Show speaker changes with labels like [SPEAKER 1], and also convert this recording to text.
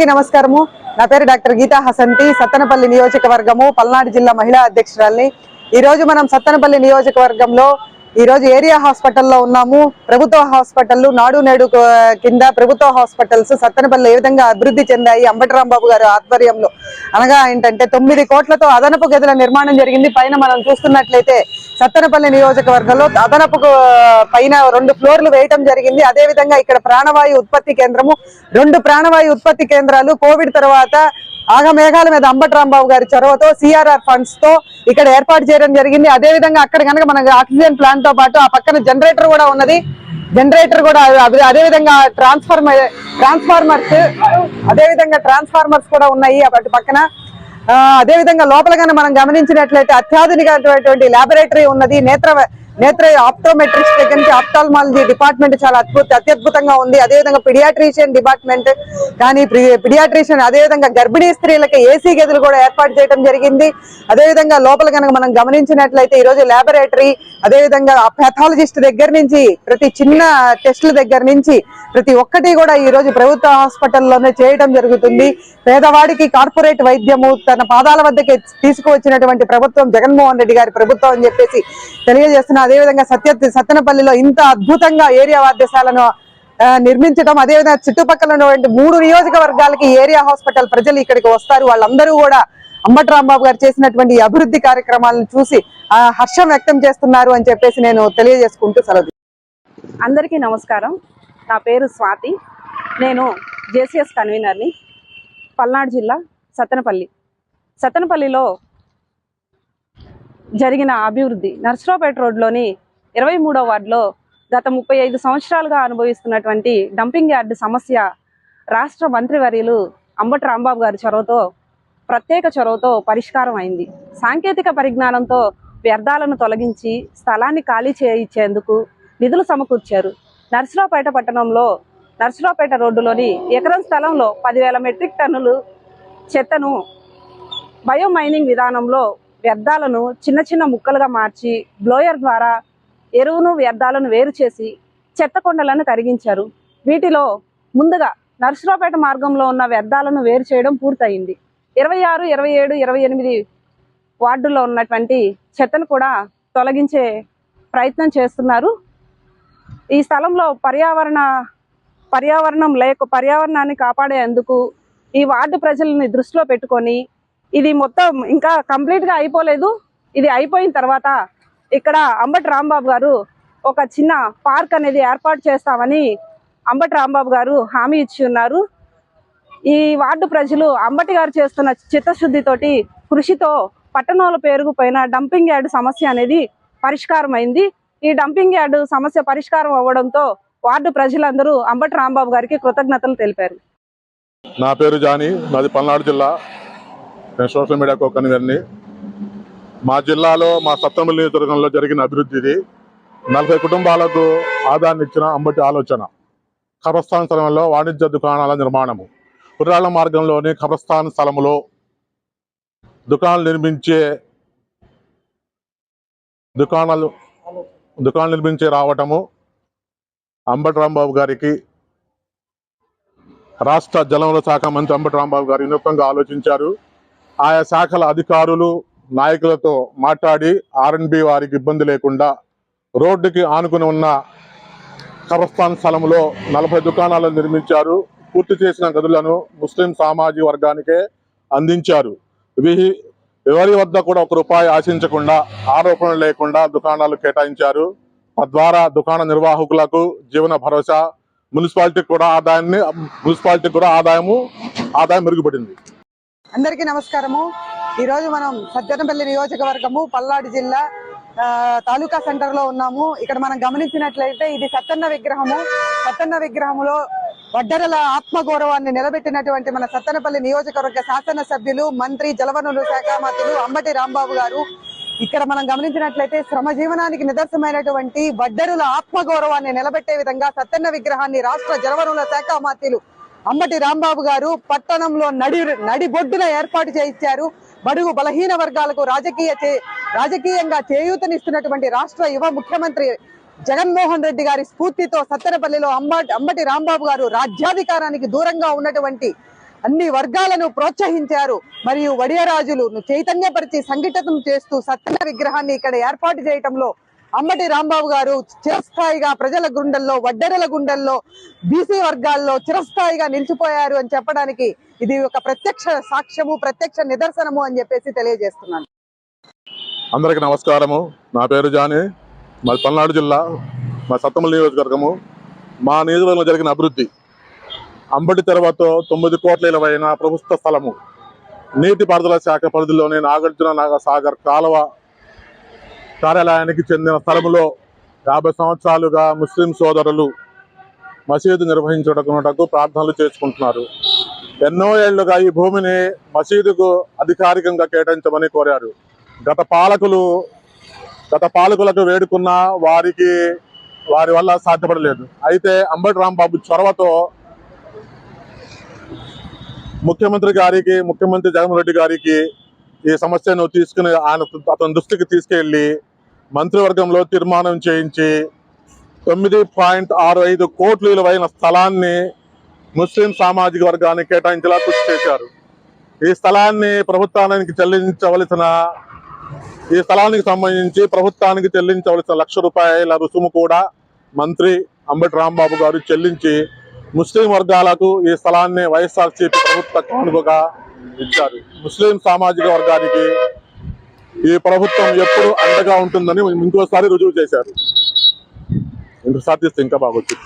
[SPEAKER 1] అందరికీ నమస్కారము. నా పేరు డాక్టర్ గీతా హసంతి. సత్తనపల్లి నియోజకవర్గము పల్నాడు జిల్లా మహిళా అధ్యక్షురాల్ని. ఈ రోజు మనం సత్తనపల్లి నియోజకవర్గంలో ఈ రోజు ఏరియా హాస్పిటల్లో ఉన్నాము. ప్రభుత్వ హాస్పిటల్ నాడు నేడు కింద ప్రభుత్వ హాస్పిటల్స్ సత్తనపల్లి ఏ విధంగా అభివృద్ధి చెందాయి? అంబటరాంబాబు గారి ఆధ్వర్యంలో. అనగా ఏంటంటే తొమ్మిది కోట్లతో అదనపు గదుల నిర్మాణం జరిగింది. పైన మనం చూస్తున్నట్లయితే సత్తనపల్లి నియోజకవర్గంలో అదనపు పైన రెండు ఫ్లోర్లు వేయటం జరిగింది. అదే విధంగా ఇక్కడ ప్రాణవాయు ఉత్పత్తి కేంద్రము రెండు ప్రాణవాయు ఉత్పత్తి కేంద్రాలు కోవిడ్ తర్వాత ఆగమేఘాల మీద అంబటరాంబాబు గారి చొరవతో సిఆర్ఆర్ ఫండ్స్తో ఇక్కడ ఏర్పాటు చేయడం జరిగింది. అదే విధంగా అక్కడ కనుక మనకు ఆక్సిజన్ ప్లాంట్తో పాటు ఆ పక్కన జనరేటర్ కూడా ఉన్నది. జనరేటర్ కూడా అదే- విధంగా ట్రాన్స్ఫార్మర్ ట్రాన్స్ఫార్మర్స్ అదే విధంగా ట్రాన్స్ఫార్మర్స్ కూడా ఉన్నాయి. అటు పక్కన ఆ, అదే విధంగా లోపల కానీ మనం గమనించినట్లయితే అత్యాధునికమైనటువంటి ల్యాబొరేటరీ ఉన్నది నేత్ర నేత్ర ఆప్టోమెట్రిక్స్ దగ్గర నుంచి ఆప్టాల్మాలజీ డిపార్ట్మెంట్ చాలా అద్భుత అత్యద్భుతంగా ఉంది. అదే విధంగా పిడియాట్రిషియన్ డిపార్ట్మెంట్ కానీ పిడియాట్రిషియన్ అదే విధంగా గర్భిణీ స్త్రీలకు ఏసీ గదులు కూడా ఏర్పాటు చేయడం జరిగింది. అదే విధంగా లోపల కనుక మనం గమనించినట్లయితే ఈ రోజు ల్యాబొరేటరీ అదే విధంగా పెథాలజిస్ట్ దగ్గర నుంచి ప్రతి చిన్న టెస్టుల దగ్గర నుంచి ప్రతి ఒక్కటి కూడా ఈ రోజు ప్రభుత్వ హాస్పిటల్లోనే చేయడం జరుగుతుంది. పేదవాడికి కార్పొరేట్ వైద్యము తన పాదాల వద్దకి తీసుకువచ్చినటువంటి ప్రభుత్వం జగన్మోహన్ రెడ్డి గారి ప్రభుత్వం అని చెప్పేసి తెలియజేస్తున్నారు అదేవిధంగా సత్య సత్తెనపల్లిలో ఇంత అద్భుతంగా ఏరియా వైద్యశాలను నిర్మించడం అదేవిధంగా చుట్టుపక్కల ఉన్నటువంటి మూడు నియోజకవర్గాలకి ఏరియా హాస్పిటల్ ప్రజలు ఇక్కడికి వస్తారు. వాళ్ళందరూ కూడా అంబటి రాంబాబు గారు చేసినటువంటి అభివృద్ధి కార్యక్రమాలను చూసి హర్షం వ్యక్తం చేస్తున్నారు అని చెప్పేసి నేను తెలియజేసుకుంటూ సెలవు.
[SPEAKER 2] అందరికీ నమస్కారం. నా పేరు స్వాతి. నేను జేసీఎస్ కన్వీనర్ని పల్నాడు జిల్లా సత్తెనపల్లి. సత్తెనపల్లిలో జరిగిన అభివృద్ధి నర్సరావుపేట రోడ్లోని ఇరవై మూడో వార్డులో గత ముప్పై ఐదు సంవత్సరాలుగా అనుభవిస్తున్నటువంటి డంపింగ్ యార్డు సమస్య రాష్ట్ర మంత్రివర్యులు అంబటి రాంబాబు గారి చొరవతో ప్రత్యేక చొరవతో పరిష్కారం అయింది. సాంకేతిక పరిజ్ఞానంతో వ్యర్థాలను తొలగించి స్థలాన్ని ఖాళీ చేయించేందుకు నిధులు సమకూర్చారు. నర్సరావుపేట పట్టణంలో నర్సరావుపేట రోడ్డులోని ఎకరం స్థలంలో పదివేల మెట్రిక్ టన్నులు చెత్తను బయో మైనింగ్ విధానంలో వ్యర్థాలను చిన్న చిన్న ముక్కలుగా మార్చి బ్లోయర్ ద్వారా ఎరువును వ్యర్థాలను వేరు చేసి చెత్త కొండలను కరిగించారు. వీటిలో ముందుగా నర్సరావుపేట మార్గంలో ఉన్న వ్యర్థాలను వేరు చేయడం పూర్తయింది. ఇరవై ఆరు ఇరవై ఏడు ఇరవై ఎనిమిది వార్డుల్లో ఉన్నటువంటి చెత్తను కూడా తొలగించే ప్రయత్నం చేస్తున్నారు. ఈ స్థలంలో పర్యావరణ పర్యావరణం లేక పర్యావరణాన్ని కాపాడేందుకు ఈ వార్డు ప్రజలని దృష్టిలో పెట్టుకొని ఇది మొత్తం ఇంకా కంప్లీట్గా అయిపోలేదు. ఇది అయిపోయిన తర్వాత ఇక్కడ అంబటి రాంబాబు గారు ఒక చిన్న పార్క్ అనేది ఏర్పాటు చేస్తామని అంబటి రాంబాబు గారు హామీ ఇచ్చి ఉన్నారు. ఈ వార్డు ప్రజలు అంబటి గారు చేస్తున్న చిత్తశుద్ధితోటి కృషితో పట్టణంలో పేరుకుపోయిన డంపింగ్ యార్డ్ సమస్య అనేది పరిష్కారం అయింది ఈ డంపింగ్ యార్డ్ సమస్య పరిష్కారం అవ్వడంతో వార్డు ప్రజలందరూ అంబటి రాంబాబు గారికి కృతజ్ఞతలు తెలిపారు.
[SPEAKER 3] నా పేరు జాని నాది పల్నాడు జిల్లా. నేను సోషల్ మీడియా కన్వీనర్ని మా జిల్లాలో మా సత్తమల్లి నియోజకవర్గంలో జరిగిన అభివృద్ధి ఇది. నలభై కుటుంబాలకు ఆదాయాన్ని ఇచ్చిన అంబటి ఆలోచన. ఖబర్స్థాన్ స్థలంలో వాణిజ్య దుకాణాల నిర్మాణము. కుర్రాళ్ళ మార్గంలోని ఖబర్స్థాన్ స్థలంలో దుకాణాలు నిర్మించే దుకాణాలు దుకాణాలు నిర్మించే రావటము అంబటి రాంబాబు గారికి రాష్ట్ర జలవనరుల శాఖ మంత్రి అంబటి రాంబాబు గారు వినూత్నంగా ఆలోచించారు. ఆయా శాఖల అధికారులు నాయకులతో మాట్లాడి ఆర్ఎన్బి వారికి ఇబ్బంది లేకుండా రోడ్డుకి ఆనుకుని ఉన్న కబర్స్థాన్ స్థలంలో నలభై దుకాణాలు నిర్మించారు. పూర్తి చేసిన గదులను ముస్లిం సామాజిక వర్గానికే అందించారు. ఇవి ఎవరి వద్ద కూడా ఒక రూపాయి ఆశించకుండా ఆరోపణలు లేకుండా దుకాణాలు కేటాయించారు. తద్వారా దుకాణ నిర్వాహకులకు జీవన భరోసా మున్సిపాలిటీకి కూడా ఆదాయాన్ని మున్సిపాలిటీకి కూడా ఆదాయము ఆదాయం మెరుగుపడింది.
[SPEAKER 1] అందరికీ నమస్కారము. ఈ రోజు మనం సజ్జనపల్లి నియోజకవర్గము పల్నాడు జిల్లా ఆ, తాలూకా సెంటర్లో ఉన్నాము. ఇక్కడ మనం గమనించినట్లయితే ఇది సత్తన్న విగ్రహము. సత్తన్న విగ్రహములో వడ్డరల ఆత్మగౌరవాన్ని నిలబెట్టినటువంటి మన సత్తనపల్లి నియోజకవర్గ శాసనసభ్యులు మంత్రి జలవనరుల శాఖ మంత్రులు అంబటి రాంబాబు గారు. ఇక్కడ మనం గమనించినట్లయితే శ్రమ జీవనానికి నిదర్శనమైనటువంటి వడ్డరుల ఆత్మగౌరవాన్ని నిలబెట్టే విధంగా సత్తన్న విగ్రహాన్ని రాష్ట్ర జలవనరుల శాఖ మంత్రులు అమ్మటి రాంబాబు గారు పట్టణంలో నడి నడిబొడ్డున ఏర్పాటు చేయించారు. బడుగు బలహీన వర్గాలకు రాజకీయ రాజకీయంగా చేయూతనిస్తున్నటువంటి రాష్ట్ర యువ ముఖ్యమంత్రి జగన్మోహన్ రెడ్డి గారి స్ఫూర్తితో సత్తెనపల్లిలో అంబటి అంబటి రాంబాబు గారు రాజ్యాధికారానికి దూరంగా ఉన్నటువంటి అన్ని వర్గాలను ప్రోత్సహించారు. మరియు వడియరాజులు చైతన్యపరిచి సంఘటితం చేస్తూ సత్తెన విగ్రహాన్ని ఇక్కడ ఏర్పాటు చేయటంలో అమ్మటి రాంబాబు గారు చిరస్థాయిగా ప్రజల గుండెల్లో వడ్డెరల గుండెల్లో బీసీ వర్గాల్లో చిరస్థాయిగా నిలిచిపోయారు అని చెప్పడానికి ఇది ఒక ప్రత్యక్ష సాక్ష్యము ప్రత్యక్ష నిదర్శనము అని చెప్పేసి తెలియజేస్తున్నాను.
[SPEAKER 3] అందరికీ నమస్కారము. నా పేరు జాని. మా పల్నాడు జిల్లా. మా సత్తమల్లి నియోజకవర్గము. మా నియోజకవర్గంలో జరిగిన అభివృద్ధి అంబటి తెరవతో తొమ్మిది కోట్ల ఇరవైన ప్రభుత్వ స్థలము. నీటిపారుదల శాఖ పరిధిలోని నాగార్జున నాగ సాగర్ కాలువ కార్యాలయానికి చెందిన స్థలములో యాభై సంవత్సరాలుగా ముస్లిం సోదరులు మసీదు నిర్వహించుటకు ప్రార్థనలు చేసుకుంటున్నారు. ఎన్నో ఏళ్ళుగా ఈ భూమిని మసీదుకు అధికారికంగా కేటాయించమని కోరారు. గత పాలకులు గత పాలకులకు వేడుకున్న వారికి వారి వల్ల సాధ్యపడలేదు. అయితే అంబటి రాంబాబు చొరవతో ముఖ్యమంత్రి గారికి ముఖ్యమంత్రి జగన్మోహన్ రెడ్డి గారికి ఈ సమస్యను తీసుకుని ఆయన అతని దృష్టికి తీసుకెళ్ళి మంత్రివర్గంలో తీర్మానం చేయించి తొమ్మిది పాయింట్ ఆరు ఐదు కోట్ల విలువైన స్థలాన్ని ముస్లిం సామాజిక వర్గానికి కేటాయించేలా కృషి చేశారు. ఈ స్థలాన్ని ప్రభుత్వానికి చెల్లించవలసిన ఈ స్థలానికి సంబంధించి ప్రభుత్వానికి చెల్లించవలసిన లక్ష రూపాయల రుసుము కూడా మంత్రి అంబటి రాంబాబు గారు చెల్లించి ముస్లిం వర్గాలకు ఈ స్థలాన్ని వైఎస్ఆర్సీపీ ప్రభుత్వ కానుకగా ఇచ్చారు. ముస్లిం సామాజిక వర్గానికి ఈ ప్రభుత్వం ఎప్పుడు అండగా ఉంటుందని ఇంకోసారి రుజువు చేశారు. ఇంకోసారి తీస్తే ఇంకా బాగొచ్చు